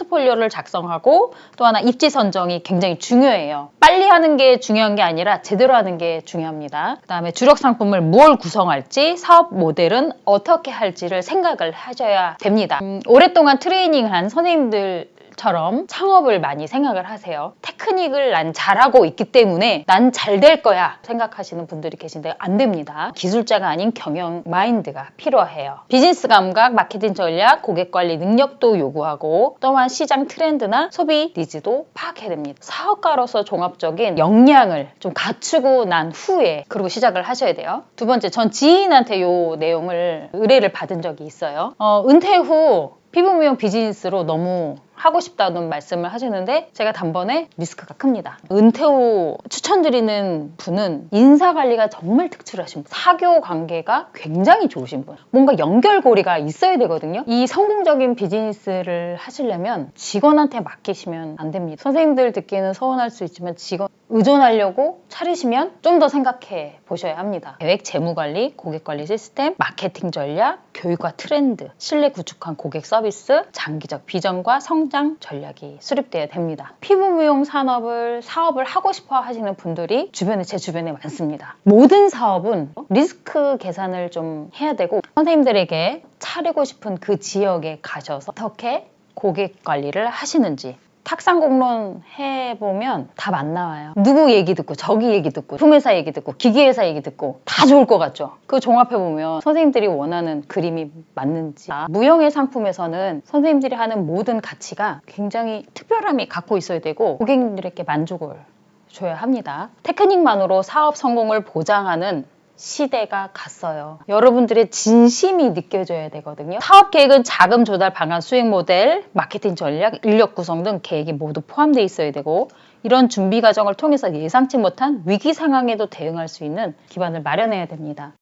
포트폴리오를 작성하고 또 하나 입지 선정이 굉장히 중요해요. 빨리 하는 게 중요한 게 아니라 제대로 하는 게 중요합니다. 그 다음에 주력 상품을 뭘 구성할지 사업 모델은 어떻게 할지를 생각을 하셔야 됩니다. 음, 오랫동안 트레이닝한 선생님들 처럼 창업을 많이 생각을 하세요. 테크닉을 난 잘하고 있기 때문에 난 잘 될 거야 생각하시는 분들이 계신데 안 됩니다. 기술자가 아닌 경영 마인드가 필요해요. 비즈니스 감각, 마케팅 전략, 고객 관리 능력도 요구하고 또한 시장 트렌드나 소비 니즈도 파악해야 됩니다. 사업가로서 종합적인 역량을 좀 갖추고 난 후에 그리고 시작을 하셔야 돼요. 두 번째, 전 지인한테 요 내용을 의뢰를 받은 적이 있어요. 어, 은퇴 후 피부 미용 비즈니스로 너무 하고 싶다는 말씀을 하시는데 제가 단번에 리스크가 큽니다. 은퇴 후 추천드리는 분은 인사 관리가 정말 특출하신 분, 사교 관계가 굉장히 좋으신 분, 뭔가 연결고리가 있어야 되거든요. 이 성공적인 비즈니스를 하시려면 직원한테 맡기시면 안 됩니다. 선생님들 듣기에는 서운할 수 있지만 직원 의존하려고 차리시면 좀 더 생각해 보셔야 합니다. 계획, 재무 관리, 고객 관리 시스템, 마케팅 전략, 교육과 트렌드, 신뢰 구축한 고객 서비스, 장기적 비전과 성장 전략이 수립돼야 됩니다. 피부 미용 산업을 사업을 하고 싶어 하시는 분들이 주변에 제 주변에 많습니다. 모든 사업은 리스크 계산을 좀 해야 되고 선생님들에게 차리고 싶은 그 지역에 가셔서 어떻게 고객 관리를 하시는지 탁상 공론 해보면 답 안 나와요. 누구 얘기 듣고 저기 얘기 듣고 품회사 얘기 듣고 기계회사 얘기 듣고 다 좋을 것 같죠. 그거 종합해보면 선생님들이 원하는 그림이 맞는지 무형의 상품에서는 선생님들이 하는 모든 가치가 굉장히 특별함이 갖고 있어야 되고 고객님들에게 만족을 줘야 합니다. 테크닉만으로 사업 성공을 보장하는 시대가 갔어요. 여러분들의 진심이 느껴져야 되거든요. 사업 계획은 자금 조달 방안 수행 모델, 마케팅 전략, 인력 구성 등 계획이 모두 포함되어 있어야 되고 이런 준비 과정을 통해서 예상치 못한 위기 상황에도 대응할 수 있는 기반을 마련해야 됩니다.